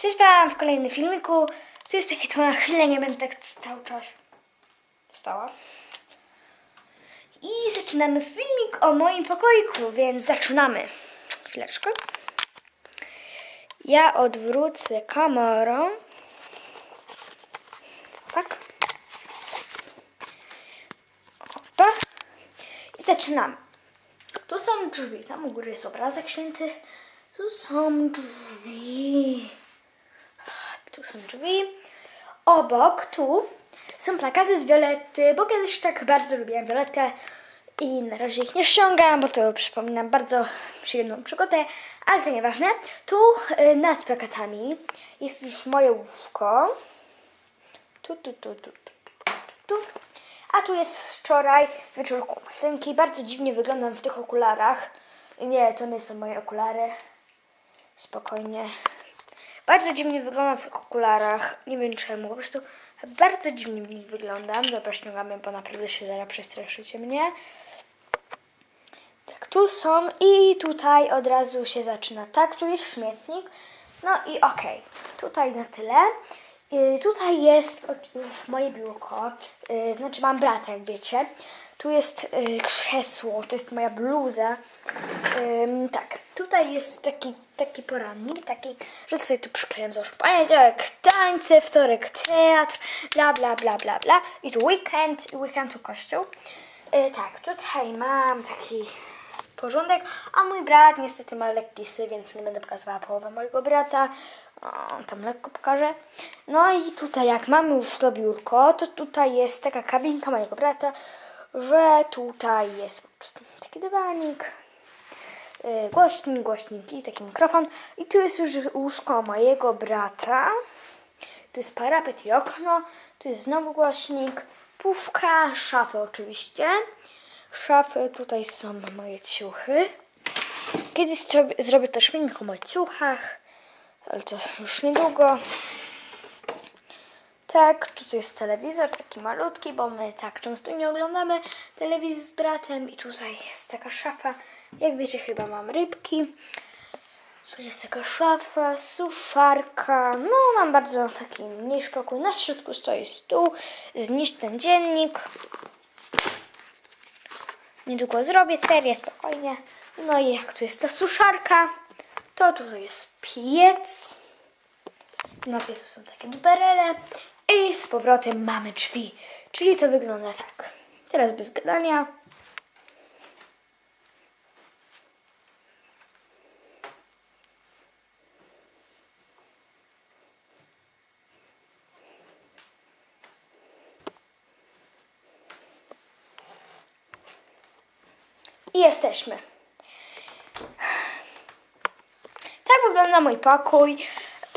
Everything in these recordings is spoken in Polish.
Cześć Wam w kolejnym filmiku. To jest takie to na chwilę, nie będę tak cały czas stała. I zaczynamy filmik o moim pokoiku, więc zaczynamy. Chwileczkę. Ja odwrócę kamerą. Tak. Opa. I zaczynamy. Tu są drzwi, tam u góry jest obrazek święty. Tu są drzwi. Tu są drzwi. Obok, tu są plakaty z Violetty, bo kiedyś tak bardzo lubiłam Violettę i na razie ich nie ściągam, bo to przypominam bardzo przyjemną przygodę, ale to nieważne. Tu y, nad plakatami jest już moje łóżko. Tu, tu, tu, tu, tu, tu, tu. A tu jest wczoraj z wieczorku Martynki. Bardzo dziwnie wyglądam w tych okularach. Nie, to nie są moje okulary. Spokojnie. Bardzo dziwnie wyglądam w tych okularach. Nie wiem czemu. Po prostu bardzo dziwnie w nich wyglądam. Dobra, ściągamy, bo naprawdę się zaraz przestraszycie mnie. Tak, tu są i tutaj od razu się zaczyna. Tak, tu jest śmietnik. No i okej, tutaj na tyle. Yy, tutaj jest już moje biurko, yy, znaczy mam brata, jak wiecie. Tu jest yy, krzesło, to jest moja bluza. Ym, tak, tutaj jest taki, taki porannik, taki, że sobie tu przyklejam załóżmy poniedziałek tańce, wtorek teatr, bla bla bla bla bla. I tu weekend, i weekend tu kościół. Yy, tak, tutaj mam taki porządek, a mój brat niestety ma lektisy, więc nie będę pokazywała połowę mojego brata. Tam lekko pokażę. No i tutaj jak mamy już to biurko, to tutaj jest taka kabinka mojego brata, że tutaj jest taki dywanik, głośnik, głośnik i taki mikrofon. I tu jest już łóżko mojego brata. Tu jest parapet i okno. Tu jest znowu głośnik, pówka, szafy oczywiście. Szafy, tutaj są moje ciuchy. Kiedyś zrobię też filmik o moich ciuchach, ale to już niedługo. Tak, tutaj jest telewizor, taki malutki, bo my tak często nie oglądamy telewizji z bratem. I tutaj jest taka szafa. Jak wiecie, chyba mam rybki. Tu jest taka szafa, suszarka. No, mam bardzo taki mniejszy pokój. Na środku stoi stół, zniszcz ten dziennik. Niedługo zrobię serię, spokojnie. No i jak tu jest ta suszarka, to tutaj jest piec. Na piecu są takie duperele. I z powrotem mamy drzwi. Czyli to wygląda tak. Teraz bez gadania. Jesteśmy. Tak wygląda mój pokój.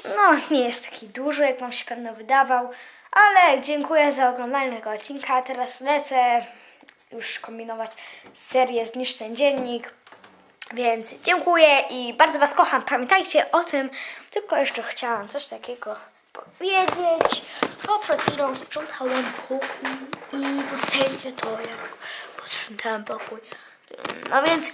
No, nie jest taki duży, jak wam się pewno wydawał, ale dziękuję za oglądanie tego odcinka. Teraz lecę już kombinować serię Zniszcz ten dziennik. Więc dziękuję i bardzo Was kocham. Pamiętajcie o tym, tylko jeszcze chciałam coś takiego powiedzieć. Bo przed chwilą sprzątałam pokój i docencie to, jak posprzątałam pokój. No więc...